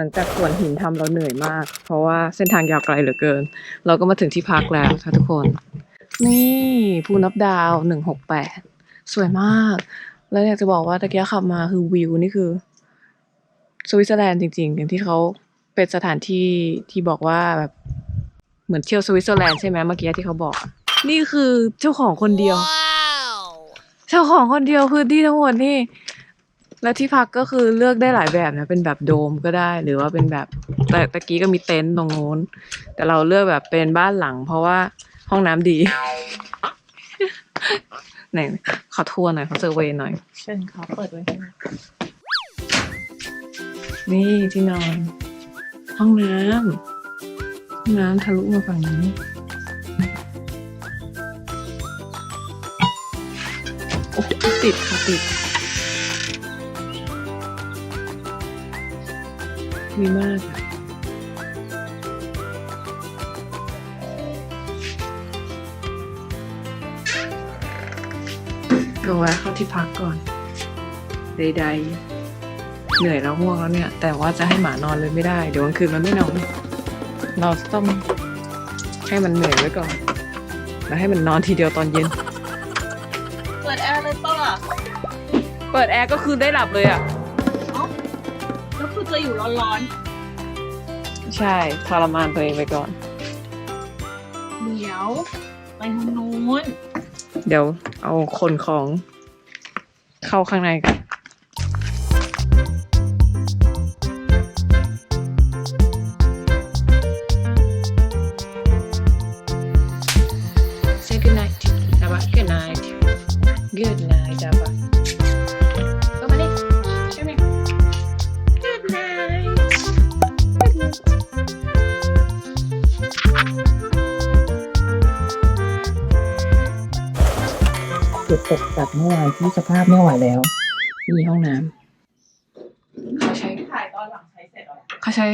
หลังจากสวนหินทำเราเหนื่อยมาก เพราะว่าเส้นทางยาวไกลเหลือเกิน เราก็มาถึงที่พักแล้วค่ะทุกคน นี่ภูนับดาวหนึ่งหกแปดสวยมาก แล้วอยากจะบอกว่าตะเกียขับมาคือวิวนี่คือสวิตเซอร์แลนด์จริง ๆ อย่างที่เขาเป็นสถานที่ที่บอกว่าแบบเหมือนเที่ยวสวิตเซอร์แลนด์ใช่ไหมเมื่อกี้ที่เขาบอกอะนี่คือเจ้าของคนเดียว เจ้าของคนเดียวพื้นที่ทั้งหมดนี่ แล้วที่พักก็คือเลือกได้หลายแบบนะ เป็นแบบโดมก็ได้ หรือว่าเป็นแบบแต่ตะกี้ก็มีเต็นท์ตรงโน้น แต่เราเลือกแบบเป็นบ้านหลัง เพราะว่าห้องน้ำดี ไหนขอทัวร์หน่อยขอเซอร์เวย์หน่อย เชิญเขาเปิดไว้ให้นะนี่ที่นอน ห้องน้ำห้องน้ำทะลุมาฝั่งนี้โอ้ติดค่ะติด ดีมากอะก็แวะเข้าที่พักก่อน ใดๆ เหนื่อยแล้วง่วงแล้วเนี่ย แต่ว่าจะให้หมานอนเลยไม่ได้ เดี๋ยวกลางคืนมันไม่นอน เราต้องให้มันเหนื่อยไว้ก่อน แล้วให้มันนอนทีเดียวตอนเย็น เปิดแอร์เลยป่ะล่ะเปิดแอร์ก็คือได้หลับเลยอะ แล้วคือจะอยู่ร้อนใช่ทรมานตัวเองไปก่อน ๆ เดี๋ยว ไปทางนู้น เดี๋ยวเอาคนของเข้าข้างในกัน จุดตกจากเมื่อวานที่สภาพไม่ไหวแล้ว มีห้องน้ำเขาใช้ถ่ายตอนหลังใช้เสร็จแล้วเขาใช้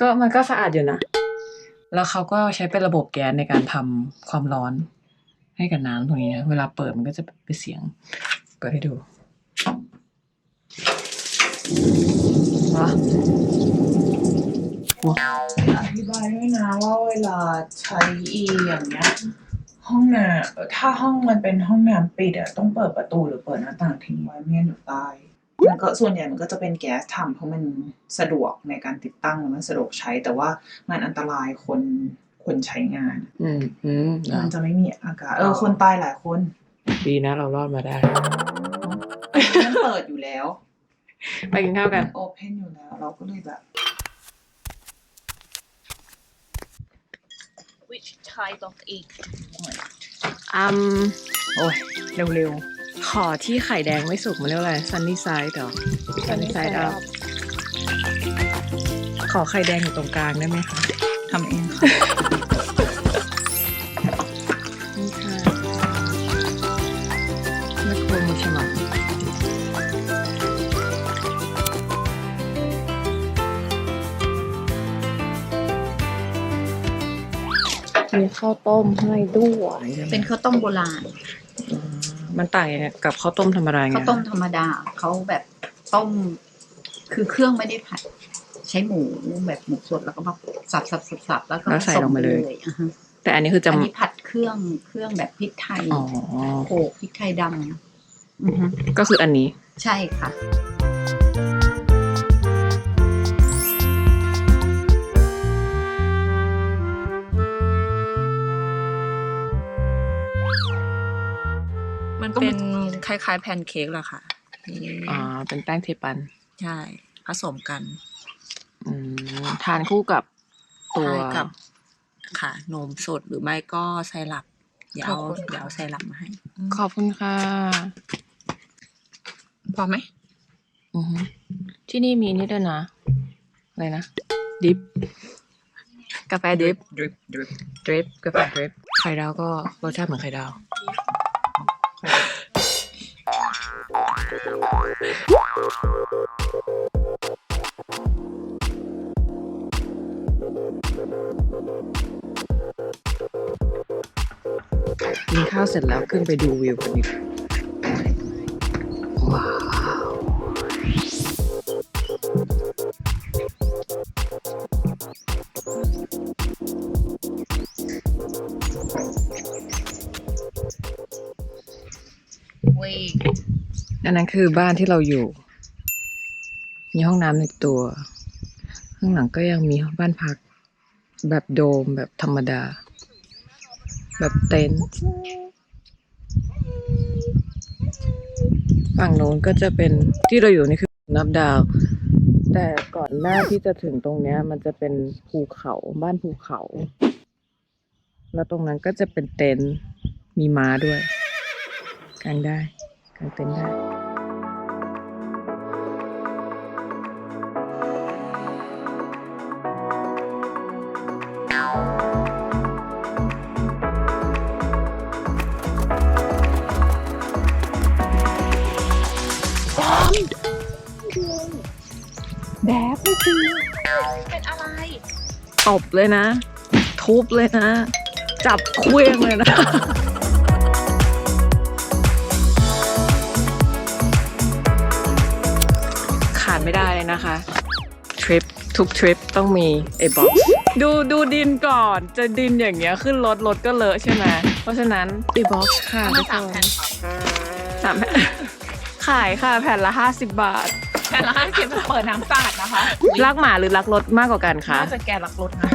ก็มันก็สะอาดอยู่นะ แล้วเขาก็ใช้เป็นระบบแก๊สในการทำความร้อน ให้กับน้ำตรงนี้นะ เวลาเปิดมันก็จะเป็นเสียง เปิดให้ดูว้า อธิบายด้วยนะว่าเวลาใช้อีอย่างเงี้ย ห้องน้ำเอ่อถ้าห้องมันเป็นห้องน้ำปิดอะต้องเปิดประตูหรือเปิดหน้าต่างทิ้งไว้ไม่งั้นเดี๋ยวตายมันก็ส่วนใหญ่มันก็จะเป็นแก๊สทำเพราะมันสะดวกในการติดตั้งแล้วมันสะดวกใช้ แต่ว่ามันอันตรายคนคนใช้งาน อืมอืมมันจะไม่มีอากาศเออคนตายหลายคน ดีนะเรารอดมาได้มันเปิดอยู่แล้ว ไปกินข้าวกันโอเพนอยู่แล้ว เราก็เลยแบบ which type of egg อืมโอ้ยเร็วๆ ขอที่ไข่แดงไม่สุกมันเรียกว่าอะไร sunny side เหรอ sunny side up ขอไข่แดงอยู่ตรงกลางได้ไหมคะทำเองค่ะ มีข้าวต้มให้ด้วยเป็นข้าวต้มโบราณอ่ามันต่างยังไงกับข้าวต้มธรรมดาไงข้าวต้มธรรมดาเขาแบบต้ม คือเครื่องไม่ได้ผัด ใช้หมูแบบหมูสดแล้วก็มาสับสับสับสับแล้วก็แล้วใส่ลงไปเลยอ่าฮะแต่อันนี้คือจะอันนี้ผัดเครื่องเครื่องแบบพริกไทยอ๋อโขลกพริกไทยดำอือฮึก็คืออันนี้ ใช่ค่ะ ล้ายๆแพนเค้กแหละค่ะอ่า เป็นแป้งเทปัน ใช่ ผสมกันอืม ทานคู่กับตัวทานกับ ค่ะนมสดหรือไม่ก็ไซรัปเดี๋ยวเอาขอบคุณค่ะ เดี๋ยวเอาไซรัปมาให้ขอบคุณค่ะพอไหมอือฮึที่นี่มีนี่ด้วยนะ อะไรนะ ดิฟ กาแฟดิฟ ดริปดริปดริปกาแฟดริปไข่ดาวก็รสชาติเหมือนไข่ดาว กินข้าวเสร็จแล้วขึ้นไปดูวิวกันดีกว่า อันนั้นคือบ้านที่เราอยู่ มีห้องน้ำในตัว ข้างหลังก็ยังมีบ้านพัก แบบโดมแบบธรรมดา แบบเต็นท์ฝั่งโน้นก็จะเป็นที่เราอยู่นี่คือนับดาว แต่ก่อนหน้าที่จะถึงตรงเนี้ย มันจะเป็นภูเขาบ้านภูเขา แล้วตรงนั้นก็จะเป็นเต็นท์มีม้าด้วยกางได้ กางเต็นท์ได้แบบไม่จริงเป็นอะไร ตบเลยนะ ทุบเลยนะ จับเคว้งเลยนะ ขาดไม่ได้เลยนะคะทริปทุกทริปต้องมีไอ้บ็อกดูดูดินก่อนจะดินอย่างเงี้ยขึ้นรถรถก็เลอะใช่ไหมเพราะฉะนั้นไอ้บ็อกค่ะทุกคนสามแผ่นขายค่ะแผ่นละ 50 บาท แต่ละห้าสิบเปิดน้ำสาดนะคะรักหมาหรือรักรถมากกว่ากันคะ น่าจะแกรักรถนะ